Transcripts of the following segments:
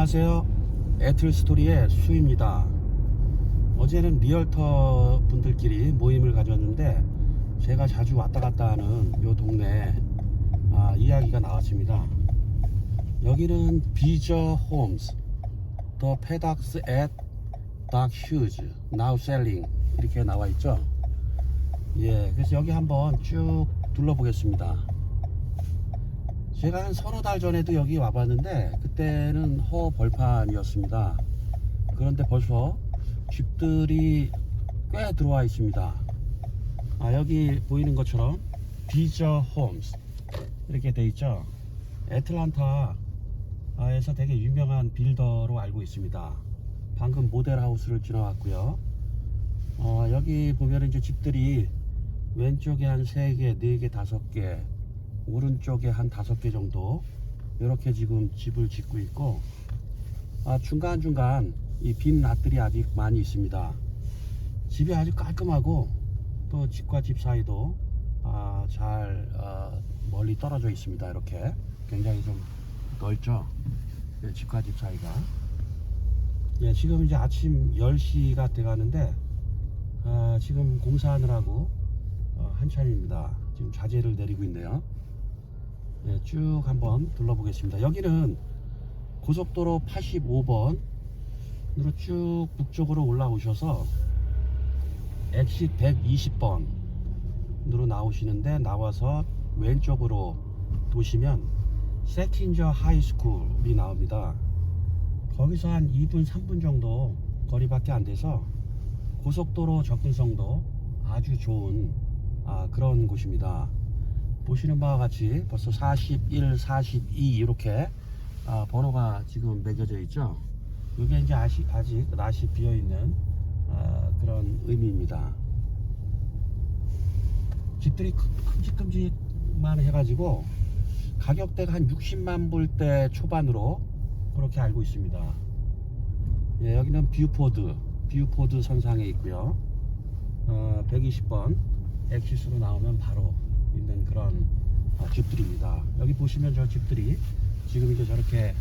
안녕하세요. 애틀 스토리의 수입니다. 어제는 리얼터 분들끼리 모임을 가졌는데 제가 자주 왔다 갔다 하는 요 동네 아, 이야기가 나왔습니다. 여기는 비저 홈스, 더 페닥스 앳 닥 휴즈, now selling 이렇게 나와 있죠. 예, 그래서 여기 한번 쭉 둘러보겠습니다. 제가 한 서너 달 전에도 여기 와봤는데 그때는 허 벌판이었습니다. 그런데 벌써 집들이 꽤 들어와 있습니다. 아, 여기 보이는 것처럼 비저 홈스 이렇게 돼 있죠. 애틀란타에서 되게 유명한 빌더로 알고 있습니다. 방금 모델 하우스를 지나왔고요. 어, 여기 보면 이제 집들이 왼쪽에 한 3개, 4개, 5개, 오른쪽에 한 5개 정도 이렇게 지금 집을 짓고 있고 아, 중간중간 이 빈 낫들이 아직 많이 있습니다. 집이 아주 깔끔하고 또 집과 집 사이도 아, 잘 아, 멀리 떨어져 있습니다. 이렇게 굉장히 좀 넓죠. 예, 집과 집 사이가. 예, 지금 이제 아침 10시가 돼 가는데 아, 지금 공사하느라고 어, 한참입니다. 지금 자재를 내리고 있네요. 예, 쭉 한번 둘러보겠습니다. 여기는 고속도로 85번으로 쭉 북쪽으로 올라오셔서 엑시 120번으로 나오시는데 나와서 왼쪽으로 도시면 세틴저 하이스쿨이 나옵니다. 거기서 한 2분, 3분 정도 거리밖에 안 돼서 고속도로 접근성도 아주 좋은 아, 그런 곳입니다. 보시는 바와 같이 벌써 41, 42 이렇게 아, 번호가 지금 매겨져 있죠. 이게 이제 아시, 아직 낫이 비어 있는 아, 그런 의미입니다. 집들이 큼- 큼직큼직만 해가지고 가격대가 한 60만 불대 초반으로 그렇게 알고 있습니다. 예, 여기는 뷰포드, 뷰포드 선상에 있고요. 어, 120번 엑시스로 나오면 바로 있는 그런 어, 집들입니다. 여기 보시면 저 집들이 지금 이제 저렇게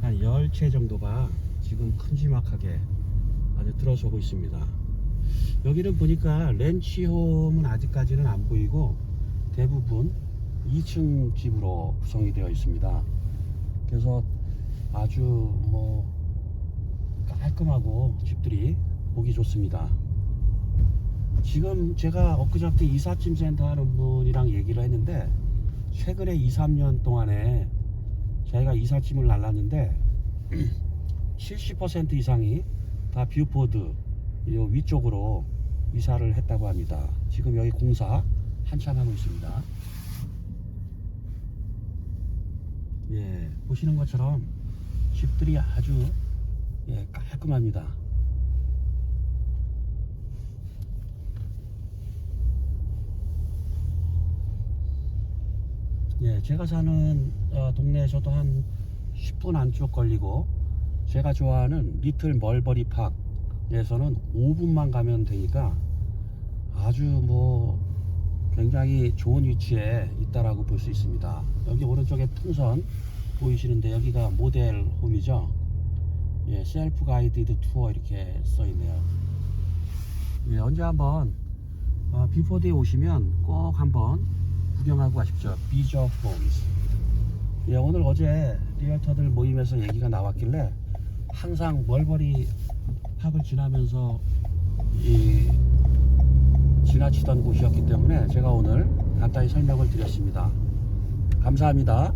한 10채 정도가 지금 큼지막하게 아주 들어서고 있습니다. 여기는 보니까 렌치홈은 아직까지는 안 보이고 대부분 2층 집으로 구성이 되어 있습니다. 그래서 아주 뭐 깔끔하고 집들이 보기 좋습니다. 지금 제가 엊그저께 이삿짐 센터 하는 분이랑 얘기를 했는데 최근에 2, 3년 동안에 저희가 이삿짐을 날랐는데 70% 이상이 다 뷰포드 요 위쪽으로 이사를 했다고 합니다. 지금 여기 공사 한참 하고 있습니다. 예, 보시는 것처럼 집들이 아주 예, 깔끔합니다. 예, 제가 사는 어, 동네에서도 한 10분 안쪽 걸리고 제가 좋아하는 리틀 멀버리 팍에서는 5분만 가면 되니까 아주 뭐 굉장히 좋은 위치에 있다라고 볼 수 있습니다. 여기 오른쪽에 풍선 보이시는데 여기가 모델 홈이죠. 예, 셀프 가이드드 투어 이렇게 써 있네요. 예, 언제 한번 어, 비포드에 오시면 꼭 한번 구경하고 가십시오. 비저 홈스. 예, 오늘 어제 리얼터들 모임에서 얘기가 나왔길래 항상 멀버리 팝을 지나면서 이 지나치던 곳이었기 때문에 제가 오늘 간단히 설명을 드렸습니다. 감사합니다.